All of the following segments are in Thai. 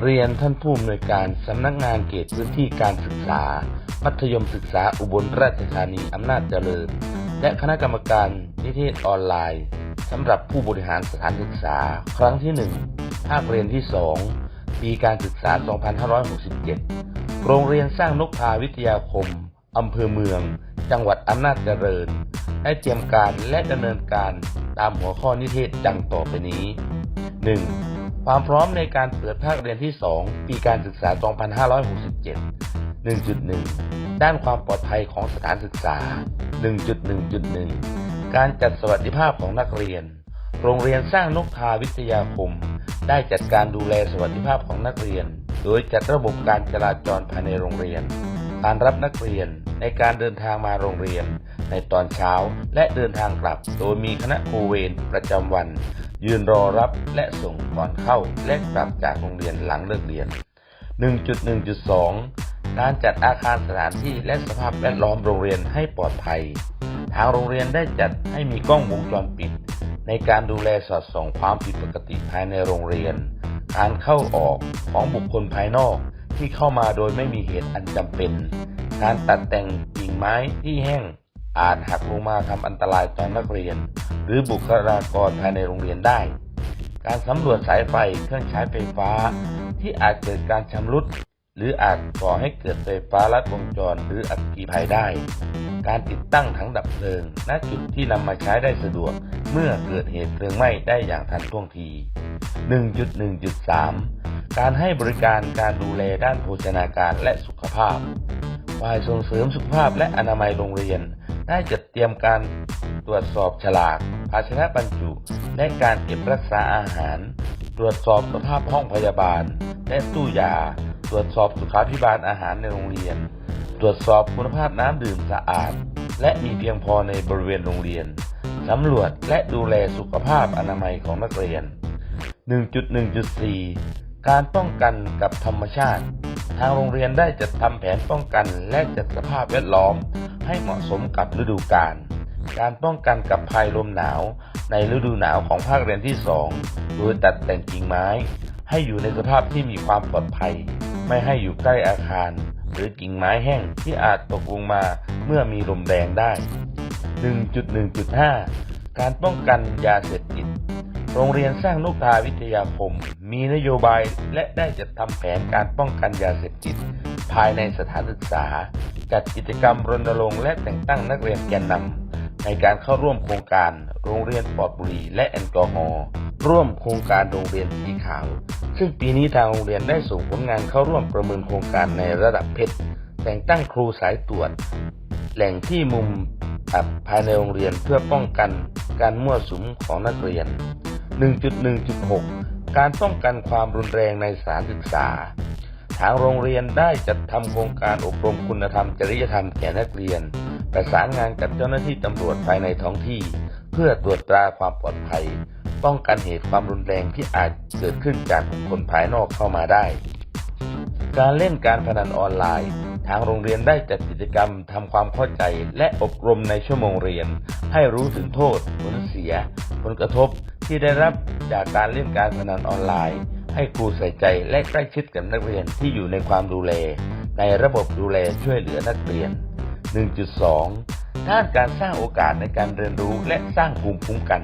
เรียนท่านผู้อำนวยการสำนักงานเขตพื้นที่การศึกษา มัธยมศึกษาอุบลราชธานีอำนาจเจริญ และคณะกรรมการนิเทศออนไลน์สำหรับผู้บริหารสถานศึกษา ครั้งที่ 1 ภาคเรียนที่ 2 ปีการศึกษา 2567 โรงเรียนสร้างนกพาวิทยาคมอำเภอเมือง จังหวัดอำนาจเจริญ ได้เตรียมการและดำเนินการตามหัวข้อนิเทศดังต่อไปนี้ 1. ความพร้อมในการเปิดภาคเรียนที่ 2 ปีการศึกษา 2567 1.1 ด้านความปลอดภัยของสถานศึกษา 1.1.1 การจัดสวัสดิภาพของนักเรียน โรงเรียนสร้างนกทาวิทยาคม ได้จัดการดูแลสวัสดิภาพของนักเรียน โดยจัดระบบการจราจรภายในโรงเรียน การรับนักเรียนในการเดินทางมาโรงเรียน ในตอนเช้าและเดินทางกลับ โดยมีคณะครูเวรประจำวัน ยืนรอรับและส่งก่อนเข้าและกลับจากโรงเรียนหลังเลิกเรียน 1.1.2 การจัดอาคารสถานที่และสภาพแวดล้อมโรงเรียนให้ปลอดภัย ทางโรงเรียนได้จัดให้มีกล้องวงจรปิด ในการดูแลสอดส่องความผิดปกติภายในโรงเรียน การเข้าออกของบุคคลภายนอก ที่เข้ามาโดยไม่มีเหตุอันจำเป็น การตัดแต่งกิ่งไม้ที่แห้งอาจหักลงมาทำอันตรายต่อนักเรียน หรือบุคลากรภายในโรงเรียนได้ การสำรวจสายไฟเครื่องใช้ไฟฟ้า ที่อาจเกิดการชำรุด หรืออาจก่อให้เกิดไฟฟ้าลัดวงจรหรืออัคคีภัยได้ การติดตั้งถังดับเพลิง ณ จุดที่นำมาใช้ได้สะดวก เมื่อเกิดเหตุเพลิงไหม้ได้อย่างทันท่วงที 1.1.3 การให้บริการการดูแลด้านโภชนาการและสุขภาพฝ่ายส่งเสริมสุขภาพและอนามัยโรงเรียน ได้จัดเตรียมการตรวจสอบฉลาก ภาชนะบรรจุ และการเก็บรักษาอาหาร ตรวจสอบสภาพห้องพยาบาล และตู้ยา ตรวจสอบสุขาภิบาลอาหารในโรงเรียน ตรวจสอบคุณภาพน้ำดื่มสะอาด และมีเพียงพอในบริเวณโรงเรียนสำรวจและดูแลสุขภาพอนามัยของนักเรียน 1.1.4 การป้องกันกับธรรมชาติ ทางโรงเรียนได้จัดทำแผนป้องกันและจัดสภาพแวดล้อม ให้เหมาะสมกับฤดูกาล การป้องกันกับภัยลมหนาวในฤดูหนาวของภาคเรียนที่ 2 โดยตัดแต่งกิ่งไม้ ให้อยู่ในสภาพที่มีความปลอดภัย ไม่ให้อยู่ใกล้อาคาร หรือกิ่งไม้แห้งที่อาจตกลงมาเมื่อมีลมแรงได้ 1.1.5 การป้องกันยาเสพติด โรงเรียนสร้างนุกทาวิทยาคม มีนโยบายและได้จัดทำแผนการป้องกันยาเสพติด ภายในสถานศึกษา จัดกิจกรรมรณรงค์และแต่งตั้งนักเรียนแกนนำในการเข้าร่วมโครงการโรงเรียนปลอดบุหรี่และแอลกอฮอล์ ร่วมโครงการโรงเรียนสีขาว ซึ่งปีนี้ทางโรงเรียนได้ส่งผลงานเข้าร่วมประเมินโครงการในระดับเพชรแต่งตั้งครูสายตรวจ แหล่งที่มุมอับภายในโรงเรียนเพื่อป้องกันการมั่วสุมของนักเรียน 1.1.6 การป้องกันความรุนแรงในสถานศึกษา ทางโรงเรียนได้จัดทำโครงการอบรมคุณธรรมจริยธรรมแก่นักเรียน ประสานงานกับเจ้าหน้าที่ตำรวจภายในท้องที่ เพื่อตรวจตราความปลอดภัย ป้องกันเหตุความรุนแรงที่อาจเกิดขึ้นจากบุคคลภายนอกเข้ามาได้ การเล่นการพนันออนไลน์ ทางโรงเรียนได้จัดกิจกรรมทำความเข้าใจและอบรมในชั่วโมงเรียน ให้รู้ถึงโทษ ผลเสีย ผลกระทบที่ได้รับจากการเล่นการพนันออนไลน์ ให้ครูใส่ใจและใกล้ชิดกับนักเรียนที่อยู่ในความดูแล ในระบบดูแลช่วยเหลือนักเรียน 1.2ด้านการสร้างโอกาสในการเรียนรู้และสร้างภูมิคุ้มกัน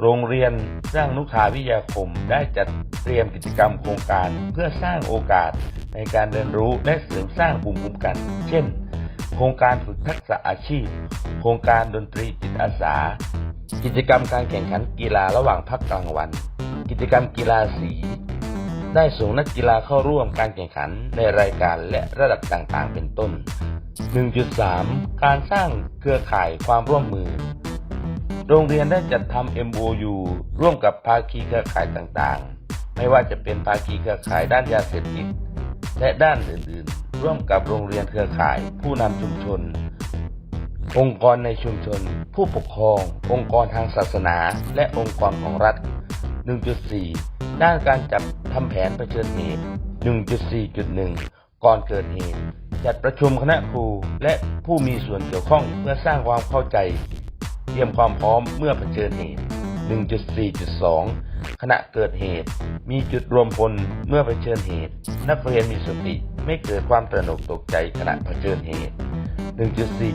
โรงเรียนสร้างนุชาวิทยาคมได้จัดเตรียมกิจกรรมโครงการเพื่อสร้างโอกาสในการเรียนรู้และเสริมสร้างภูมิคุ้มกัน เช่น โครงการฝึกทักษะอาชีพ โครงการดนตรีจิตอาสา กิจกรรมการแข่งขันกีฬาระหว่างพักกลางวัน กิจกรรมกีฬาสี ได้ส่งนักกีฬาเข้าร่วมการแข่งขันในรายการและระดับต่างๆ เป็นต้น 1.3 การสร้างเครือข่ายความร่วมมือ โรงเรียนได้จัดทำ MOU ร่วมกับภาคีเครือข่ายต่างๆ ไม่ว่าจะเป็นภาคีเครือข่ายด้านยาเสพติดและด้านอื่นๆ ร่วมกับโรงเรียนเครือข่าย ผู้นำชุมชน องค์กรในชุมชน ผู้ปกครอง องค์กรทางศาสนา และองค์กรของรัฐ 1.4 ด้านการจัดทำแผนเผชิญเหตุ 1.4.1 ก่อนเกิดเหตุ จัดประชุมคณะครูและผู้มีส่วนเกี่ยวข้องเพื่อสร้างความเข้าใจ รียมความพร้อมเมื่อเผชิญเหตุ 1.4.2 ขณะเกิดเหตุ มีจุดรวมพลเมื่อเผชิญเหตุ นักเรียนมีสติไม่เกิดความตระหนกตกใจขณะเผชิญเหตุ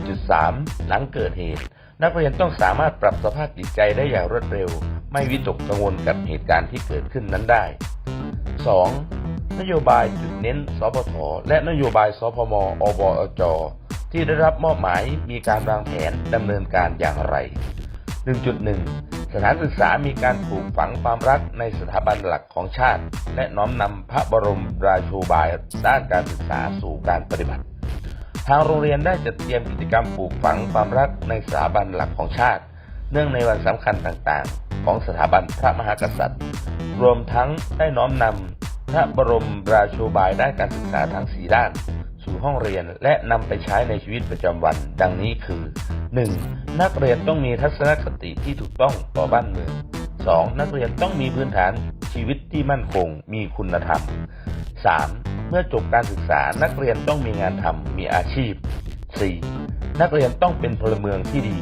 1.4.3 หลังเกิดเหตุ นักเรียนต้องสามารถปรับสภาพจิตใจได้อย่างรวดเร็ว ไม่วิตกกังวลกับเหตุการณ์ที่เกิดขึ้นนั้นได้ 2. นโยบายจุดเน้นสพทและนโยบายสพมอบอจ ที่ได้รับมอบหมายมีการวางแผนดำเนินการอย่างไร 1.1 สถานศึกษามีการปลูกฝังความรักในสถาบันหลักของชาติ และน้อมนำพระบรมราชูปบายด้านการศึกษาสู่การปฏิบัติ ทางโรงเรียนได้จัดเตรียมกิจกรรมปลูกฝังความรักในสถาบันหลักของชาติ เนื่องในวันสำคัญต่างๆ ของสถาบันพระมหากษัตริย์ รวมทั้งได้น้อมนำพระบรมราโชบายด้านการศึกษาทั้งสีด้าน ห้องเรียนและนำไปใช้ในชีวิตประจำวัน ดังนี้คือ 1. นักเรียนต้องมีทัศนคติที่ถูกต้องต่อบ้านเมือง 2. นักเรียนต้องมีพื้นฐานชีวิตที่มั่นคง มีคุณธรรม 3. เมื่อจบการศึกษานักเรียนต้องมีงานทำมีอาชีพ 4. นักเรียนต้องเป็นพลเมืองที่ดี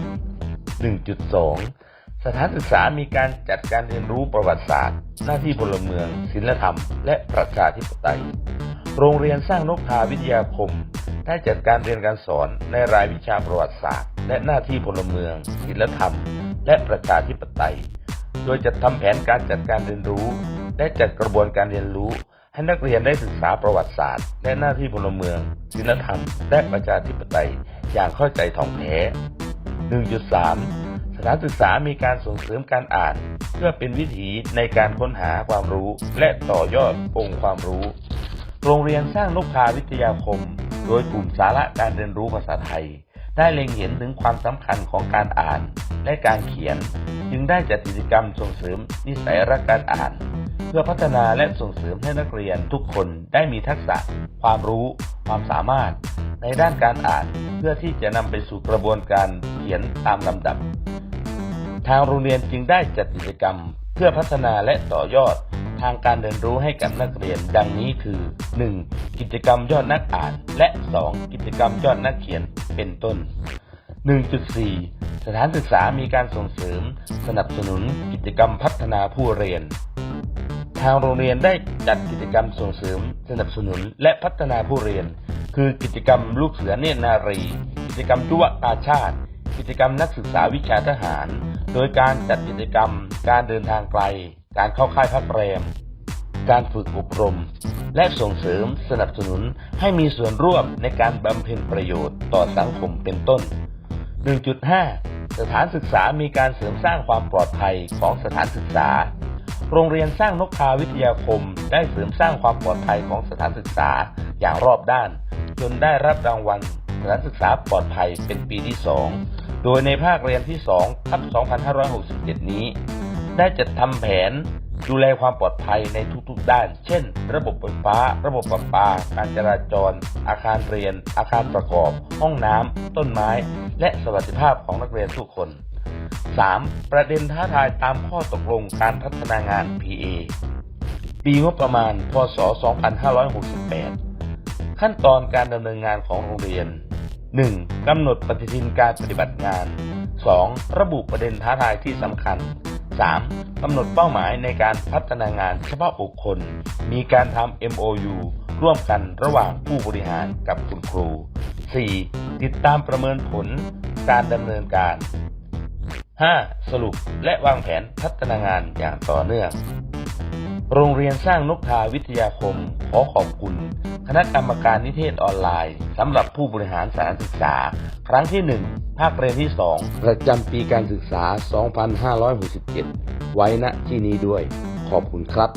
1.2 สถานศึกษามีการจัดการเรียนรู้ประวัติศาสตร์ หน้าที่พลเมือง ศิลธรรม และประชาธิปไตย โรงเรียนสร้างนกทาวิทยาคม ได้จัดการเรียนการสอนในรายวิชาประวัติศาสตร์ และหน้าที่พลเมืองศิลธรรม และประชาธิปไตย โดยจะทำแผนการจัดการเรียนรู้ และจัดกระบวนการเรียนรู้ ให้นักเรียนได้ศึกษาประวัติศาสตร์ และหน้าที่พลเมืองศิลธรรม และประชาธิปไตย อย่างเข้าใจถ่องแท้ 1.3 สถานศึกษามีการส่งเสริมการอ่าน เพื่อเป็นวิถีในการค้นหาความรู้ และต่อยอดองค์ความรู้ โรงเรียนสร้างนกพาวิทยาคม โดยกลุ่มสาระการเรียนรู้ภาษาไทย ได้เล็งเห็นถึงความสำคัญของการอ่านและการเขียน จึงได้จัดกิจกรรมส่งเสริมนิสัยรักการอ่าน เพื่อพัฒนาและส่งเสริมให้นักเรียนทุกคนได้มีทักษะ ความรู้ ความสามารถ ในด้านการอ่านเพื่อที่จะนำไปสู่กระบวนการเขียนตามลำดับ ทางโรงเรียนจึงได้จัดกิจกรรม เพื่อพัฒนาและต่อยอด ทางการเรียนรู้ให้กับนักเรียน ดังนี้คือ 1. กิจกรรมยอดนักอ่าน และ 2. กิจกรรมยอดนักเขียนเป็นต้น 1.4 สถานศึกษามีการส่งเสริม สนับสนุนกิจกรรมพัฒนาผู้เรียน ทางโรงเรียนได้จัดกิจกรรมส่งเสริม สนับสนุนและพัฒนาผู้เรียน คือกิจกรรมลูกเสือเนตรนารี กิจกรรมจุวกาชาติ กิจกรรมนักศึกษาวิชาทหาร โดยการจัดกิจกรรมการเดินทางไกล การเข้าค่ายพักแรม การฝึกอบรม และส่งเสริมสนับสนุนให้มีส่วนร่วมในการบำเพ็ญประโยชน์ต่อสังคมเป็นต้น 1.5 สถานศึกษามีการเสริมสร้างความปลอดภัยของสถานศึกษา โรงเรียนสร้างนกพาวิทยาคม ได้เสริมสร้างความปลอดภัยของสถานศึกษาอย่างรอบด้าน จนได้รับรางวัลสถานศึกษาปลอดภัยเป็นปีที่ 2 โดยในภาคเรียนที่2ทับ 2567 นี้ ได้จัดทำแผนดูแลความปลอดภัยในทุกๆด้าน เช่น ระบบไฟฟ้า ระบบประปา การจราจร อาคารเรียน อาคารประกอบ ห้องน้ำ ต้นไม้ และสวัสดิภาพของนักเรียนทุกคน 3. ประเด็นท้าทายตามข้อตกลงการพัฒนางาน PA ปีงบประมาณ พศ 2568 ขั้นตอนการดำเนินงานของโรงเรียน 1. กำหนดปฏิทินการปฏิบัติงาน 2. ระบุประเด็นท้าทายที่สำคัญ 3. กำหนดเป้าหมายในการพัฒนางานเฉพาะบุคคล มีการทำ MOU ร่วมกันระหว่างผู้บริหารกับคุณครู 4. ติดตามประเมินผลการดำเนินการ 5. สรุปและวางแผนพัฒนางานอย่างต่อเนื่อง โรงเรียนสร้างนกทาวิทยาคมขอขอบคุณ ณะกรรมการนิเทศออนไลน์สำหรับผู้บริหารสถานศึกษา ครั้งที่ 1 ภาคเรียนที่ 2 ประจำปีการศึกษา 2567 ไว้ณที่นี้ด้วย ขอบคุณครับ